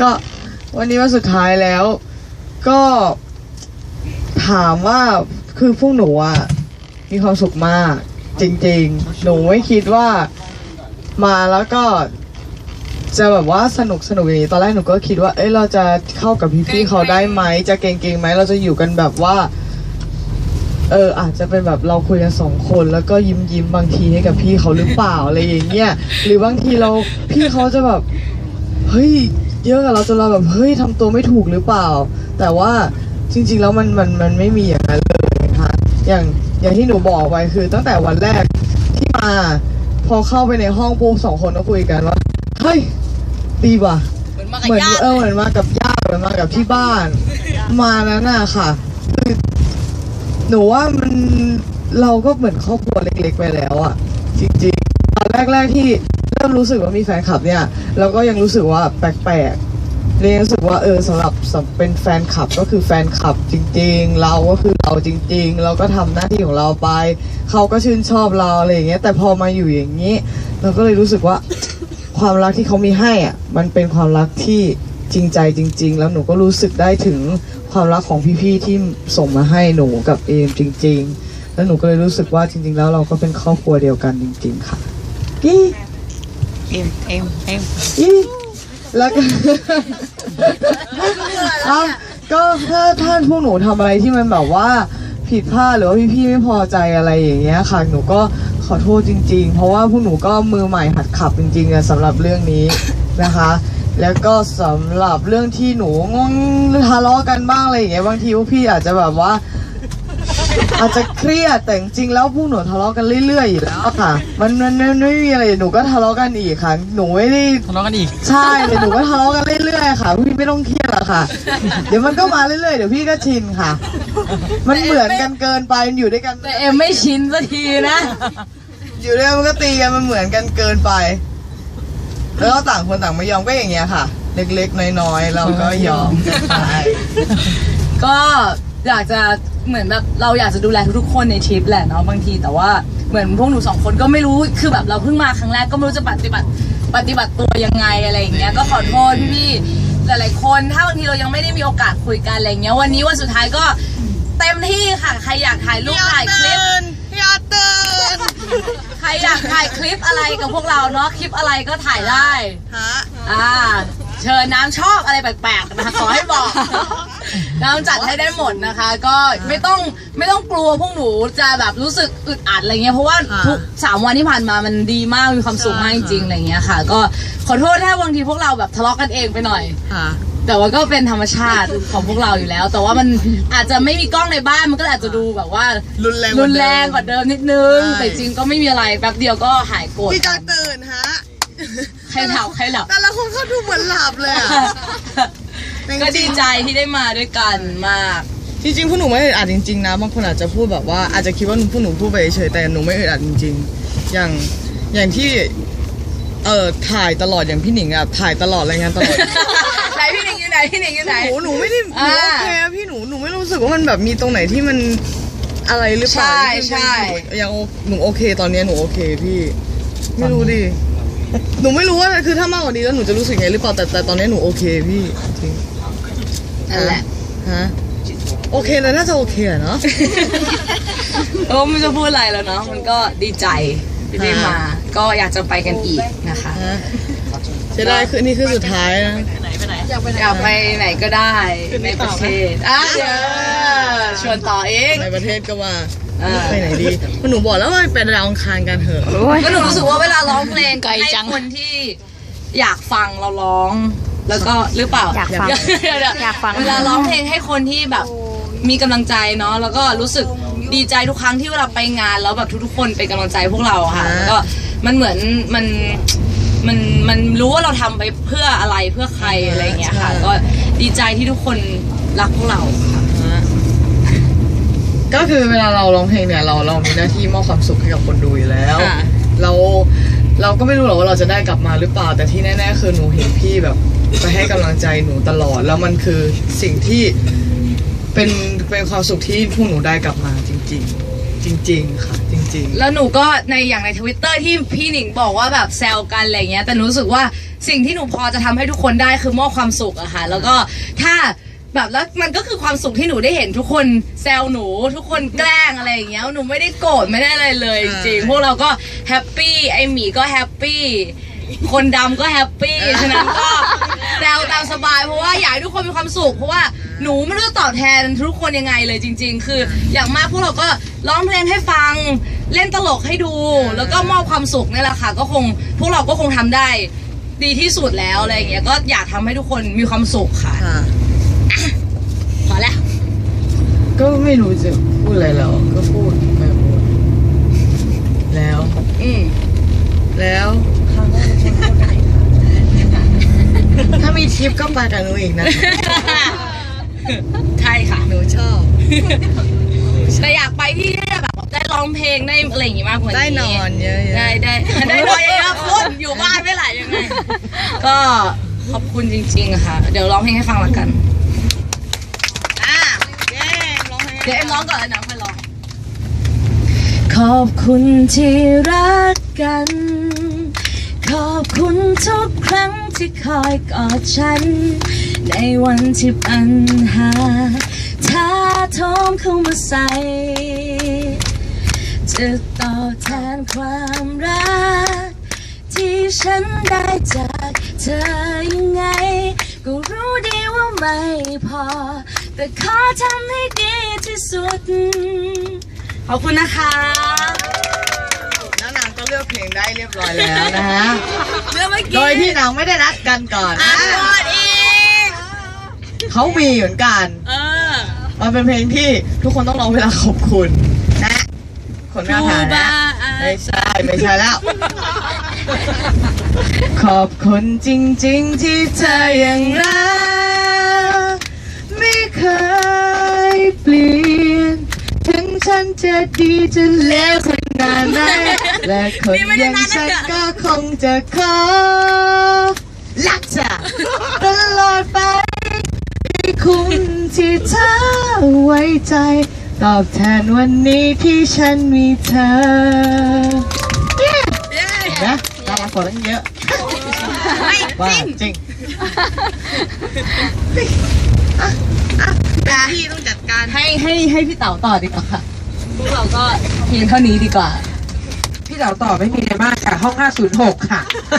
ก็วันนี้วันสุดท้ายแล้ว ก็ถามว่าคือพวกหนูอะมีความสุขมาก จริงๆ หนูไม่คิดว่ามาแล้วก็จะแบบว่าสนุกสนุกอย่างนี้ตอนแรกหนูก็คิดว่า เอ้ยเราจะเข้ากับพี่ๆเขาได้ไหม จะเก่งๆไหมเราจะอยู่กันแบบว่า เอออาจจะเป็นแบบเราคุยกันสองคนแล้วก็ยิ้มยิ้มบางทีให้กับพี่เขาหรือเปล่าอะไรอย่างเงี้ยหรือบางทีเราพี่เขาจะแบบ เฮ้ยเยอะกับเราจนเราแบบเฮ้ยทำตัวไม่ถูกหรือเปล่า แต่ว่าจริง ๆ แล้วมันมันมันไม่มีอย่างนั้นเลยค่ะอย่างอย่างที่หนูบอกไปคือ ตั้งแต่วันแรกที่มา พอเข้าไปในห้องปุ๊บสองคนก็คุยกันว่าเฮ้ยดีว่ะเหมือนมากับเหมือนญาติเออเหมือนมากับญาติเหมือนมากับที่บ้าน มานั้นน่ะค่ะคือหนูว่ามันเราก็เหมือนครอบครัวเล็กๆไปแล้วอะจริงๆตอนแรกๆที่เริ่มรู้สึกว่ามีแฟนคลับเนี่ยเราก็ยังรู้สึกว่าแปลกๆเลยรู้สึกว่าเออสำหรับเป็นแฟนคลับก็คือแฟนคลับจริง ๆ เราก็คือเราจริง ๆ เราก็ทำหน้าที่ของเราไป เขาก็ชื่นชอบเราอะไรอย่างเงี้ยแต่พอมาอยู่อย่างนี้ เราก็เลยรู้สึกว่าความรักที่เขามีให้อะมันเป็นความรักที่จริงใจจริง ๆ แล้วหนูก็รู้สึกได้ถึงความรักของพี่ๆที่ส่งมาให้หนูกับเอมจริง ๆ แล้วหนูก็เลยรู้สึกว่าจริง ๆ แล้วเราก็เป็นครอบครัวเดียวกันจริง ๆ ค่ะยี่ เอ็มเอ็มเอ็มยี่แล้วก็เอ้าก็ถ้าถ้านพวกหนูทำอะไรที่มันแบบว่าผิดพลาดหรือว่าพี่ๆไม่พอใจอะไรอย่างเงี้ยค่ะหนูก็ขอโทษจริง ๆ เพราะว่าพวกหนูก็มือใหม่หัดขับจริงๆอะสำหรับเรื่องนี้นะคะ แล้วก็สำหรับเรื่องที่หนูงงทะเลาะกันบ้างอะไรอย่างเงี้ยบางทีพวกพี่อาจจะแบบว่า อาจจะเครียดแต่จริงๆแล้วพวกหนูทะเลาะกันเรื่อยๆอยู่แล้วค่ะ มันมันมันไม่มีอะไรหนูก็ทะเลาะกันอีกค่ะ หนูไม่ได้ทะเลาะกันอีก ใช่เดี๋ยวหนูก็ทะเลาะกันเรื่อยๆค่ะพี่ไม่ต้องเครียดหรอกค่ะ เดี๋ยวมันก็มาเรื่อยๆเดี๋ยวพี่ก็ชินค่ะ มันเหมือนกันเกินไปมันอยู่ด้วยกันแต่เอ็มไม่ชินสักทีนะ อยู่ด้วยกันมันก็ตีกันมันเหมือนกันเกินไป แล้วก็ต่างคนต่างไม่ยอมก็อย่างเงี้ยค่ะ เล็กๆน้อยๆเราก็ยอมกันไปก็อยากจะ เหมือนแบบเราอยากจะดูแลทุกๆคนในทริปแหละเนาะบางทีแต่ว่าเหมือนพวกหนูสองคนก็ไม่รู้คือแบบเราเพิ่งมาครั้งแรกก็ไม่รู้จะปฏิบัติปฏิบัติตัวยังไงอะไรอย่างเงี้ยก็ขอโทษพี่ๆหลายๆคนถ้าบางทีเรายังไม่ได้มีโอกาสคุยกันอะไรอย่างเงี้ยวันนี้วันสุดท้ายก็เต็มที่ค่ะใครอยากถ่ายรูปถ่ายคลิป อย่าเตือนใครอยากถ่ายคลิปอะไรกับพวกเราเนาะคลิปอะไรก็ถ่ายได้ ฮะอ่า เชิญน้ำชอบอะไรแปลกๆนะคะขอให้บอก น้ำจัดให้ได้หมดนะคะ ก็ไม่ต้องไม่ต้องกลัวพวกหนูจะแบบรู้สึกอึดอัดอะไรเงี้ยเพราะว่าค่ะทุกสามวันที่ผ่านมามันดีมากมีความสุขมากจริงๆอะไรเงี้ยค่ะ ก็ขอโทษถ้าบางทีพวกเราแบบทะเลาะกันเองไปหน่อยค่ะแต่ว่าก็เป็นธรรมชาติของพวกเราอยู่แล้ว แต่ว่ามันอาจจะไม่มีกล้องในบ้านมันก็อาจจะดูแบบว่ารุนแรงรุนแรงกว่าเดิมนิดนึงใช่แต่จริงก็ไม่มีอะไรแป๊บเดียวก็หายโกรธพี่จะตื่นฮะใครหลับใครหลับแต่ละคนเขาดูเหมือนหลับเลยอะจริงๆ ก็ดีใจที่ได้มาด้วยกันมากจริงๆพวกหนูไม่อึดอัดจริงๆนะบางคนอาจจะพูดแบบว่าอาจจะคิดว่าพวกหนูพูดไปเฉยๆแต่หนูไม่อึดอัดจริง ๆ อย่างอย่างที่เอ่อถ่ายตลอดอย่างพี่หนิงอะถ่ายตลอดรายงานตลอดไหนพี่หนิงอยู่ไหนพี่หนิงอยู่ไหนหนูหนูไม่ได้หนูอ่าโอเคอะพี่หนูหนูไม่รู้สึกว่ามันแบบมีตรงไหนที่มันอะไรหรือเปล่าใช่ที่ใช่ยังโอหนูโอเคตอนเนี้ยหนูโอเคพี่ ไม่รู้ดิหนูไม่รู้ว่าคือถ้ามากกว่านี้แล้วหนูจะรู้สึกไงหรือเปล่าแต่แต่ตอนนี้หนูโอเคพี่จริง นั่นแหละฮะโอเคแล้วน่าจะโอเคอะเนาะโอ้ไม่จะพูดอะไรแล้วเนาะมันก็ดีใจที่ได้มา ก็อยากจะไปกันอีกนะคะฮะจะได้คือนี่คือสุดท้ายนะอยากไปไหนก็ได้ในประเทศอะเดี๋ยวชวนต่อเองในประเทศก็ว่าอ่าไปไหนดีมันหนูบอกแล้วว่าไปดาวอังคารกันเถอะก็หนูรู้สึกว่าเวลาร้องเพลงให้คนที่อยากฟังเราร้อง แล้วก็หรือเปล่าอยากฟังเดี๋วๆอยากฟัง เวลาร้องเพลงให้คนที่แบบมีกำลังใจเนาะแล้วก็รู้สึกดีใจทุกครั้งที่เวลาไปงานแล้วแบบทุกๆคนเป็นกำลังใจพวกเราอะค่ะอ่าแล้วก็มันเหมือนมันมันมันรู้ว่าเราทำไปเพื่ออะไรเพื่อใครอะไรอย่างเงี้ยค่ะ ก็ดีใจที่ทุกคนรักพวกเราค่ะฮะก็คือเวลาเราร้องเพลงเนี่ยเราเรามีหน้าที่มอบความสุขให้กับคนดูอยู่แล้ว ค่ะ เราเราก็ไม่รู้หรอกว่าเราจะได้กลับมาหรือเปล่าแต่ที่แน่ๆคือหนูเห็นพี่แบบ ไปให้กำลังใจหนูตลอด แล้วมันคือสิ่งที่เป็นเป็นความสุขที่พวกหนูได้กลับมาจริงจริง ๆ ค่ะ จริงแล้วหนูก็ในอย่างในทวิตเตอร์ที่พี่หนิงบอกว่าแบบแซวกันอะไรเงี้ย แต่หนูรู้สึกว่าสิ่งที่หนูพอจะทำให้ทุกคนได้คือมอบความสุขอะค่ะ แล้วก็ถ้าแบบแล้วมันก็คือความสุขที่หนูได้เห็นทุกคนแซวหนูทุกคนแกล้งอะไรอย่างเงี้ยหนูไม่ได้โกรธไม่ได้อะไรเลยจริงๆพวกเราก็แฮปปี้ไอหมีก็แฮปปี้ คนดำก็แฮปปี้ ฉะนั้นก็แซวตามสบายเพราะว่าอยากให้ทุกคนมีความสุข เพราะว่าหนูไม่รู้จะตอบแทนทุกคนยังไงเลยจริง ๆ คืออย่างมากพวกเราก็ร้องเพลงให้ฟัง เล่นตลกให้ดู แล้วก็มอบความสุขนี่แหละค่ะ ก็คงพวกเราก็คงทำได้ดีที่สุดแล้วอะไรอย่างเงี้ย ก็อยากทำให้ทุกคนมีความสุขค่ะๆค่ะ พอแล้ว ก็ไม่รู้จะพูดอะไรแล้ว ก็พูดไปหมดแล้ว อืมแล้ว ถ้ามีทริปก็ไปกับหนูอีกนะ ใช่ค่ะ หนูชอบ แต่อยากไปที่แบบได้ร้องเพลงได้อะไรอย่างงี้มากกว่านี้ได้นอนเยอะๆ ได้ได้ได้นอนเยอะๆคุณอยู่บ้านไม่ไหลยังไง ก็ขอบคุณจริงๆค่ะ เดี๋ยวร้องเพลงให้ฟังละกันอะเย้ร้องเพลงเดี๋ยวเอ็มร้องก่อนแล้วนะค่อยร้อง ขอบคุณที่รักกัน ขอบคุณทุกครั้งที่คอยกอดฉัน ในวันที่ปัญหาท้าโทมเข้ามาใส่จะตอบแทนความรัก ที่ฉันได้จากเธอยังไง ก็รู้ดีว่าไม่พอ แต่ขอทำให้ดีที่สุด ขอบคุณนะคะ เลือกเพลงได้เรียบร้อยแล้วนะฮะ เรื่องเมื่อโดกี้ยที่นางไม่ได้นัดกันก่อนอะนะกอดอีก เขามีเหมือนกัน เออมันเป็นเพลงที่ทุกคนต้องร้องเวลาขอบคุณนะคนหน้าฐานะไม่ใช่ไม่ใช่แล้ว ขอบคุณจริง ๆ ที่เธอยังรัก ไม่เคยเปลี่ยน ถึงฉันจะดีจะเลวข นาดไหนและคนอย่างฉันก็คงจะขอรักเธอตลอดไปให้คุณที่เธอไว้ใจ ตอบแทนวันนี้ที่ฉันมีเธอเนะน่ารักกว่าตั้งเยอะว่าจริงพี่ต้องจัดการให้ให้ให้พี่เต๋าต่อดีกว่าค่ะ พวกเราก็เพียงเท่านี้ดีกว่า พี่เต๋าตอบไม่มีอะไรมากค่ะ ห้อง 506 ค่ะ